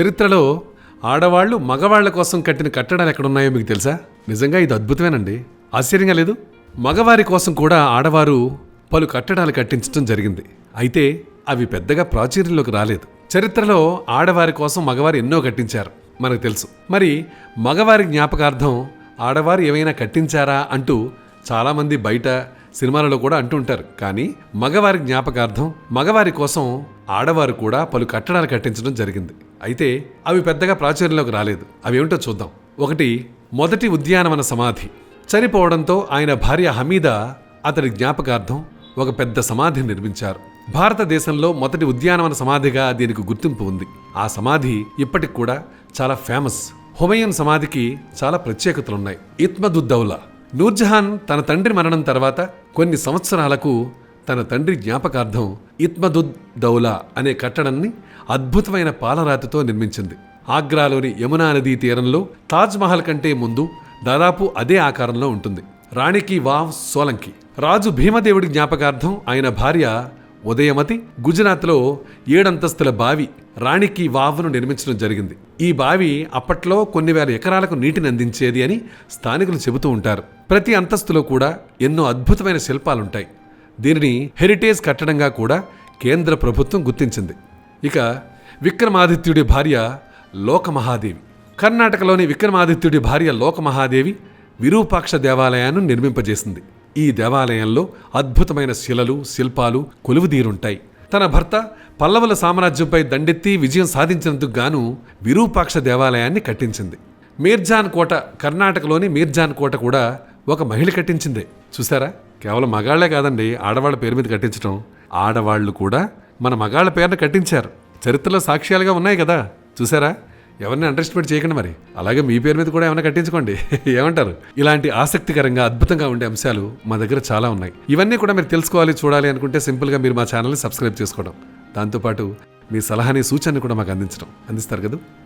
చరిత్రలో ఆడవాళ్ళు మగవాళ్ళ కోసం కట్టిన కట్టడాలు ఎక్కడున్నాయో మీకు తెలుసా? నిజంగా ఇది అద్భుతమేనండి. ఆశ్చర్యంగా లేదు? మగవారి కోసం కూడా ఆడవారు పలు కట్టడాలు కట్టించడం జరిగింది. అయితే అవి పెద్దగా ప్రాచుర్యంలోకి రాలేదు. చరిత్రలో ఆడవారి కోసం మగవారు ఎన్నో కట్టించారు మనకు తెలుసు. మరి మగవారి జ్ఞాపకార్థం ఆడవారు ఏమైనా కట్టించారా అంటూ చాలామంది బయట సినిమాలలో కూడా అంటుంటారు కానీ మగవారి జ్ఞాపకార్థం మగవారి కోసం ఆడవారు కూడా పలు కట్టడాలు కట్టించడం జరిగింది. అయితే అవి పెద్దగా ప్రాచుర్యంలోకి రాలేదు. అవి చూద్దాం. ఒకటి మొదటి ఉద్యానవన సమాధి. చనిపోవడంతో ఆయన భార్య హమీద అతడి జ్ఞాపకార్థం ఒక పెద్ద సమాధిని నిర్మించారు. భారతదేశంలో మొదటి ఉద్యానవన సమాధిగా దీనికి గుర్తింపు ఉంది. ఆ సమాధి ఇప్పటికి కూడా చాలా ఫేమస్. హుమయూన్ సమాధికి చాలా ప్రత్యేకతలున్నాయి. ఇత్మదుద్దౌలా. నూర్జహాన్ తన తండ్రి మరణం తర్వాత కొన్ని సంవత్సరాలకు తన తండ్రి జ్ఞాపకార్థం ఇత్మదుద్ దౌలా అనే కట్టడాన్ని అద్భుతమైన పాలరాతితో నిర్మించింది. ఆగ్రాలోని యమునా నదీ తీరంలో తాజ్ మహల్ కంటే ముందు దాదాపు అదే ఆకారంలో ఉంటుంది. రాణికి వావ్ సోలంకి. రాజు భీమదేవుడి జ్ఞాపకార్థం ఆయన భార్య ఉదయమతి గుజరాత్లో ఏడంతస్తుల బావి రాణికి వావ్ను నిర్మించడం జరిగింది. ఈ బావి అప్పట్లో కొన్ని వేల ఎకరాలకు నీటిని అందించేది అని స్థానికులు చెబుతూ ఉంటారు. ప్రతి అంతస్తులో కూడా ఎన్నో అద్భుతమైన శిల్పాలుంటాయి. దీనిని హెరిటేజ్ కట్టడంగా కూడా కేంద్ర ప్రభుత్వం గుర్తించింది. ఇక విక్రమాదిత్యుడి భార్య లోకమహాదేవి. కర్ణాటకలోని విక్రమాదిత్యుడి భార్య లోకమహాదేవి విరూపాక్ష దేవాలయాన్ని నిర్మింపజేసింది. ఈ దేవాలయంలో అద్భుతమైన శిలలు శిల్పాలు కొలువుదీరుంటాయి. తన భర్త పల్లవుల సామ్రాజ్యంపై దండెత్తి విజయం సాధించినందుకు గాను విరూపాక్ష దేవాలయాన్ని కట్టించింది. మీర్జాన్ కోట కర్ణాటకలోని మీర్జాన్ కోట కూడా ఒక మహిళ కట్టించిందే. చూసారా కేవలం మగాళ్ళే కాదండి ఆడవాళ్ళ పేరు మీద కట్టించడం ఆడవాళ్ళు కూడా మన మగాళ్ళ పేరును కట్టించారు. చరిత్రలో సాక్ష్యాలుగా ఉన్నాయి కదా. చూసారా? ఎవరిని అండర్స్టిమేట్ చేయకండి మరి. అలాగే మీ పేరు మీద కూడా ఏమైనా కట్టించుకోండి. ఏమంటారు? ఇలాంటి ఆసక్తికరంగా అద్భుతంగా ఉండే అంశాలు మా దగ్గర చాలా ఉన్నాయి. ఇవన్నీ కూడా మీరు తెలుసుకోవాలి చూడాలి అనుకుంటే సింపుల్గా మీరు మా ఛానల్ని సబ్స్క్రైబ్ చేసుకోవడం. దాంతోపాటు మీ సలహాని సూచనని కూడా మాకు అందించడం. అందిస్తారు కదా?